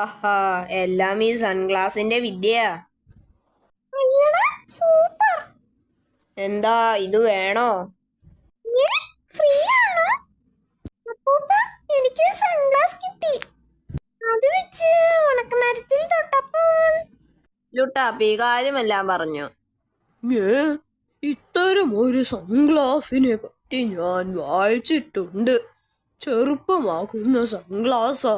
ഹഹാ എല്ലാം ഈ സൺഗ്ലാസിന്റെ വിദ്യയാ. സൂപ്പർ. എന്താ ഇത് വേണോ? ഫ്രീ ആണോ എനിക്ക് സൺഗ്ലാസ് കിട്ടി. അത് വെച്ച് ഉണക്കമരത്തിൽ തൊട്ടപ്പോൾ. ലുട്ടാപ്പി കാര്യമെല്ലാം പറഞ്ഞു. ഇത്തരം ഒരു സൺഗ്ലാസിനെ പറ്റി ഞാൻ വായിച്ചിട്ടുണ്ട്. ചെറുപ്പമാക്കുന്ന സൺഗ്ലാസാ.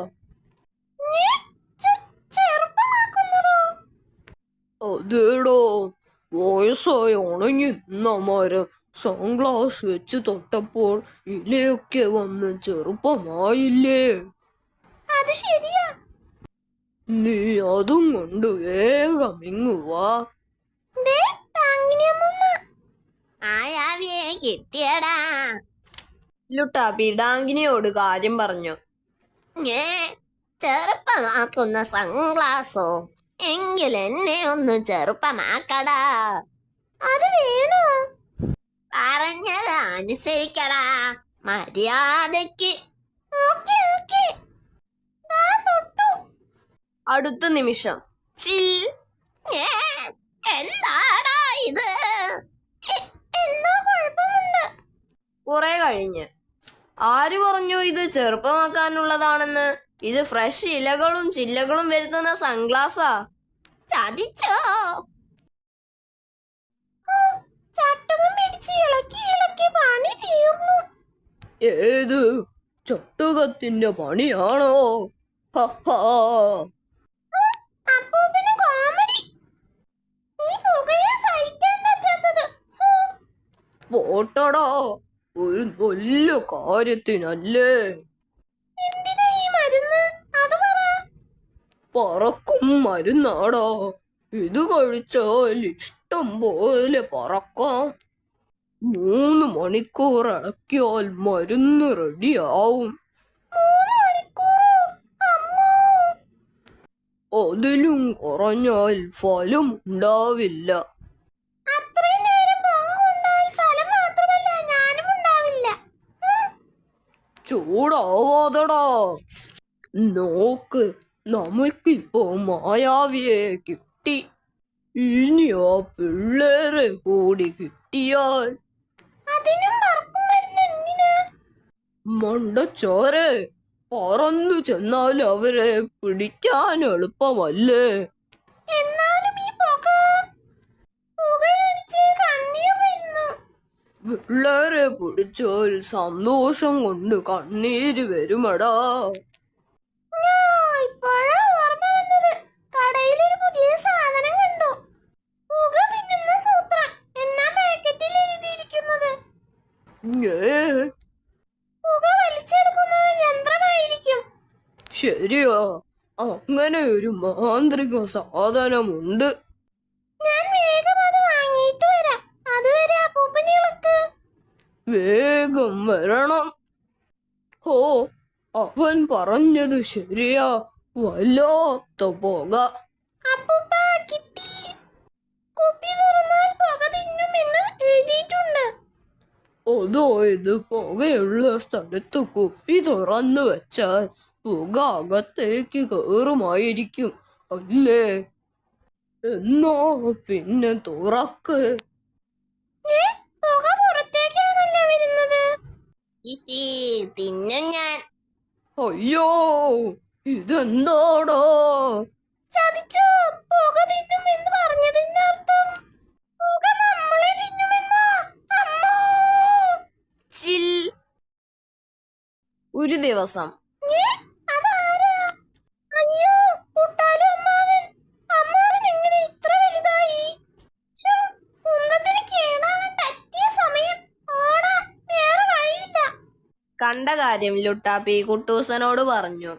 അതേടോ വയസ്സായി ഉണങ്ങി നിന്ന മരം സൺഗ്ലാസ് വെച്ച് തൊട്ടപ്പോൾ ഇലയൊക്കെ വന്ന് ചെറുപ്പമായില്ലേ? അത് ശരിയാ. നീ അതും കൊണ്ട് വേഗം ഇങ്ങു വാ. ദേ താങ്ങിനി അമ്മമ്മ. ആയാവിയെ കിട്ടിയടാ. ലുട്ടാപ്പി ഡാങ്കിനിയോട് കാര്യം പറഞ്ഞു. ചെറുപ്പമാക്കുന്ന സൺഗ്ലാസോ? എങ്കിൽ എന്നെ ഒന്ന് ചെറുപ്പമാക്കടാ. അത് വേണോ? പറഞ്ഞത് അനുസരിക്കടാ. മര്യാദയ്ക്ക് അടുത്ത നിമിഷം. ചിൽ. എന്താടാ ഇത്? കുറെ കഴിഞ്ഞ്. ആര് പറഞ്ഞു ഇത് ചെറുപ്പമാക്കാനുള്ളതാണെന്ന്? ഇത് ഫ്രഷ് ഇലകളും ചില്ലകളും വരുത്തുന്ന സൺഗ്ലാസാ ചതിച്ചോ? ചട്ടകം പിടിച്ച് ഇളക്കി ഇളക്കി പണി തീർന്നു. ഏത് ചട്ടുകത്തിന്റെ പണിയാണോ? പോട്ടടാ ഒരു നല്ല കാര്യത്തിനല്ലേ? പറക്കും മരുന്നാടാ. ഇത് കഴിച്ചാൽ ഇഷ്ടം പോലെ പറക്കാം. മൂന്ന് മണിക്കൂർ ഇളക്കിയാൽ മരുന്ന് റെഡിയാവും. അതിലും കുറഞ്ഞാൽ ഫലം ഉണ്ടാവില്ല. ചൂടാവാതടാ. നോക്ക് നമുക്കിപ്പോ മായാവിയെ കിട്ടി. ഇനി ആ പിള്ളേരെ കൂടി കിട്ടിയാൽ മണ്ടച്ചോരെ പറന്നു ചെന്നാൽ അവരെ പിടിക്കാൻ എളുപ്പമല്ലേ? പിള്ളേരെ പിടിച്ചാൽ സന്തോഷം കൊണ്ട് കണ്ണീര് വരുമടാ. ഇപ്പോഴാ ഓർമ്മ വന്നത്. കടയിലൊരു പുതിയ സാധനം കണ്ടു. പുക തിന്നുന്ന സൂത്രം. എന്നാ പാക്കറ്റിൽ എഴുതിയിരിക്കുന്നത്? ഏ? പുക വലിച്ചെടുക്കുന്ന യന്ത്രമായിരിക്കും. ശരിയാ. അങ്ങനെ ഒരു മാന്ത്രിക സാധനമുണ്ട്. ഞാൻ വേഗം അത് വാങ്ങിയിട്ട് വരാം. അതുവരെ അപ്പൂപ്പനെ ഇളക്ക് വേഗം വരണം. ഹോ അവൻ പറഞ്ഞത് ശരിയാ. വല്ലാത്ത പുക. അപ്പൂപ്പ കിട്ടി. കുപ്പി തുറന്നാൽ പുക തിന്നുമെന്ന് എഴുതിയിട്ടുണ്ട്. അതോ ഇത് പുകയുള്ള സ്ഥലത്ത് കുപ്പി തുറന്നു വെച്ചാൽ പുക അകത്തേക്ക് കയറുമായിരിക്കും അല്ലേ? എന്നോ പിന്നെ തുറക്ക്. ഏ, പുക പുറത്തേക്കാണല്ലോ വരുന്നത്. തിന്നും ഞാൻ. അയ്യോ ഇതെന്താടോ? ചതിച്ചോ? പുക തിന്നും എന്ന് പറഞ്ഞതിന്റെ അർത്ഥം പുക നമ്മളെ തിന്നുമെന്നാ? ചിൽ. ഒരു ദിവസം. കണ്ട കാര്യം ലുട്ടാപ്പി കുട്ടൂസനോട് പറഞ്ഞു.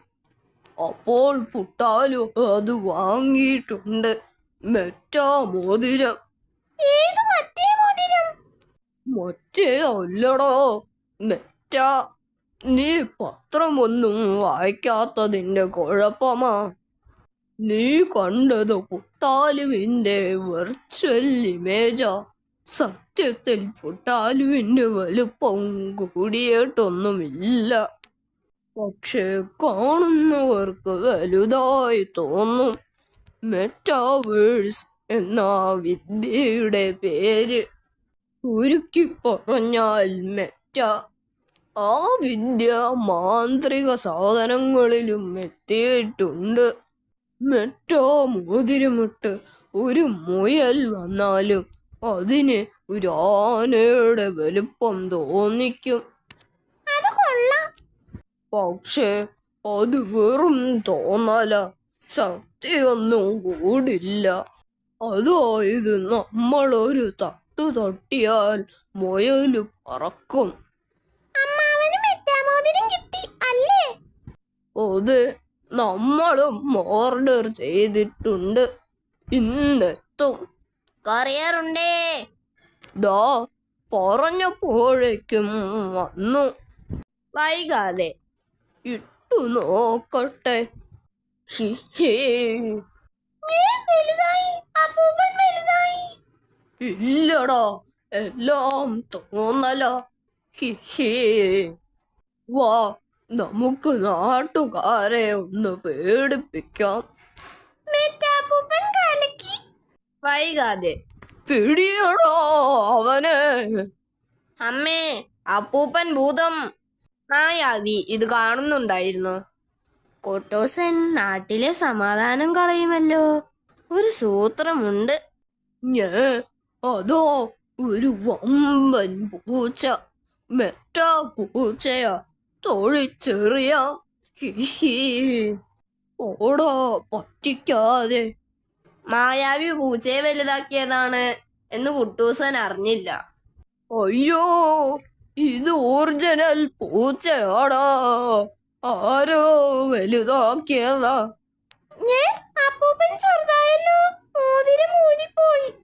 അപ്പോൾ പുട്ടാലു അത് വാങ്ങിയിട്ടുണ്ട്. മെറ്റാ മോതിരം. ഏത് മറ്റേ മോതിരം? മറ്റേ അല്ലടോ. മെറ്റ. നീ പത്രമൊന്നും വായിക്കാത്തതിന്റെ കുഴപ്പമാ. നീ കണ്ടത് പുട്ടാലുവിന്റെ വെർച്വൽ ഇമേജാ സത്യത്തിൽ പുട്ടാലുവിന്റെ വലുപ്പം കൂടിയിട്ടൊന്നുമില്ല. പക്ഷെ കാണുന്നവർക്ക് വലുതായി തോന്നും. മെറ്റാവേഴ്സ് എന്ന വിദ്യയുടെ പേര് ചുരുക്കി പറഞ്ഞാൽ മെറ്റ ആ വിദ്യ മാന്ത്രിക സാധനങ്ങളിലും എത്തിയിട്ടുണ്ട്. മെറ്റ മോതിരമിട്ട് ഒരു മുയൽ വന്നാലും അതിന് ഒരു ആനയുടെ വലുപ്പം തോന്നിക്കും. പക്ഷേ അത് വെറും തോന്നല. ശക്തിയൊന്നും കൂടില്ല. അതായത് നമ്മൾ ഒരു തട്ടു തട്ടിയാൽ മുയൽ പറക്കും. അത് നമ്മളും ഓർഡർ ചെയ്തിട്ടുണ്ട്. ഇന്നെത്തും. കറിയാറുണ്ടേ. ദാ പറഞ്ഞപ്പോഴേക്കും വന്നു. വൈകാതെ. ഇട്ടു നോക്കട്ടെ. ഇല്ലടാ എല്ലാം തോന്നല. വാ നമുക്ക് നാട്ടുകാരെ ഒന്ന് പേടിപ്പിക്കാം. വൈകാതെ. പിടിയടോ അവനെ. അമ്മേ അപ്പൂപ്പൻ ഭൂതം. മായാവി ഇത് കാണുന്നുണ്ടായിരുന്നു. കൊട്ടോസൻ നാട്ടിലെ സമാധാനം കളയുമല്ലോ. ഒരു സൂത്രമുണ്ട്. ഞേ അതോ ഒരു വമ്പൻ പൂച്ച മെറ്റാ പൂച്ചയോ തൊഴിച്ചെറിയ. ഓടോ പറ്റിക്കാതെ. മായാവി പൂച്ചയെ വലുതാക്കിയതാണ് എന്ന് കുട്ടൂസൻ അറിഞ്ഞില്ല. അയ്യോ ഇത് ഒറിജിനൽ പൂച്ചയാടാ. ആരോ വലുതാക്കിയതാ. ഞാൻ അപ്പൂപ്പൻ ചെറുതായല്ലോ. മോതിരം ഊരിപ്പോയി.